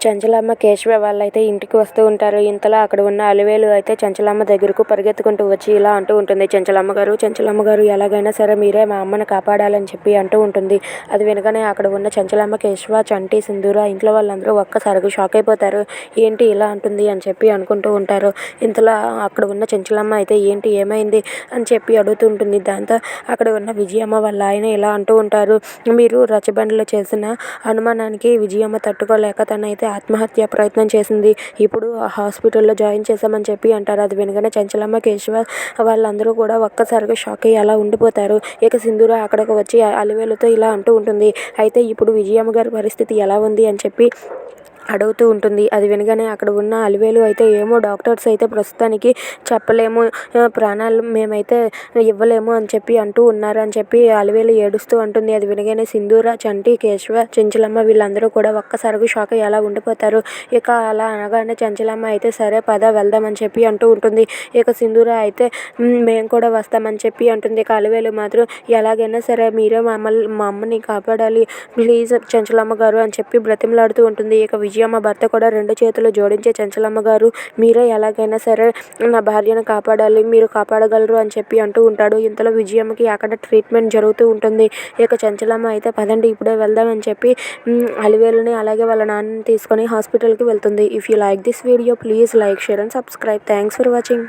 చంచలమ్మ కేశవ వాళ్ళైతే ఇంటికి వస్తూ ఉంటారు. ఇంతలో అక్కడ ఉన్న అలివేలు అయితే చంచలమ్మ దగ్గరకు పరిగెత్తుకుంటూ వచ్చి ఇలా అంటూ ఉంటుంది. చంచలమ్మ గారు చంచలమ్మ గారు ఎలాగైనా సరే మీరే మా అమ్మని కాపాడాలని చెప్పి అంటూ ఉంటుంది. అది వినగానే అక్కడ ఉన్న చంచలమ్మ కేశవ చంటి సింధూర ఇంట్లో వాళ్ళందరూ ఒక్కసారిగా షాక్ అయిపోతారు. ఏంటి ఇలా అంటుంది? అని చెప్పి అనుకుంటూ ఉంటారు. ఇంతలో అక్కడ ఉన్న చంచలమ్మ అయితే ఏంటి ఏమైంది? అని చెప్పి అడుగుతూ ఉంటుంది. దాంతో అక్కడ ఉన్న విజయమ్మ వాళ్ళ ఆయన ఇలా అంటూ ఉంటారు. మీరు రచబండలు చేసిన అనుమానానికి విజయమ్మ తట్టుకోలేక తనైతే ఆత్మహత్య ప్రయత్నం చేసింది. ఇప్పుడు హాస్పిటల్లో జాయిన్ చేశామని చెప్పి అంటారు. అది వినగానే చంచలమ్మ కేశవ వాళ్ళందరూ కూడా ఒక్కసారిగా షాక్ అయ్యి అలా ఉండిపోతారు. ఇక సింధూర అక్కడికి వచ్చి అలివేలుతో ఇలా అంటూ ఉంటుంది. అయితే ఇప్పుడు విజయమ్మ గారి పరిస్థితి ఎలా ఉంది అని చెప్పి అడుగుతూ ఉంటుంది. అది వినగానే అక్కడ ఉన్న అలివేలు అయితే ఏమో డాక్టర్స్ అయితే ప్రస్తుతానికి చెప్పలేము. ప్రాణాలు మేమైతే ఇవ్వలేము అని చెప్పి అంటూ ఉన్నారు అని చెప్పి అలివేలు ఏడుస్తూ ఉంటుంది అది వినగానే సింధూర చంటి కేశవ చెంచలమ్మ వీళ్ళందరూ కూడా ఒక్కసారిగా షాక్ అయ్యి అలా ఉండిపోతారు. ఇక అలా అనగానే చెంచలమ్మ అయితే సరే పద వెళ్దామని చెప్పి అంటూ ఉంటుంది. ఇక సింధూర అయితే మేము కూడా వస్తామని చెప్పి అంటుంది. ఇక అలివేలు మాత్రం ఎలాగైనా సరే మీరే మమ్మల్ని మా అమ్మని కాపాడాలి. ప్లీజ్ చెంచలమ్మ గారు అని చెప్పి బ్రతిమలాడుతూ ఉంటుంది. ఇక విజయమ్మ భర్త కూడా రెండు చేతులు జోడించే చెంచలమ్మ గారు మీరే ఎలాగైనా సరే నా భార్యను కాపాడాలి మీరు కాపాడగలరు అని చెప్పి అంటూ ఉంటాడు. ఇంతలో విజయమ్మకి అక్కడ ట్రీట్మెంట్ జరుగుతూ ఉంటుంది. ఇక చెంచలమ్మ అయితే పదండి ఇప్పుడే వెళ్దామని చెప్పి అలివేలుని అలాగే వాళ్ళ నాన్నని తీసుకొని హాస్పిటల్కి వెళ్తుంది. If you like this video please like share and subscribe thanks for watching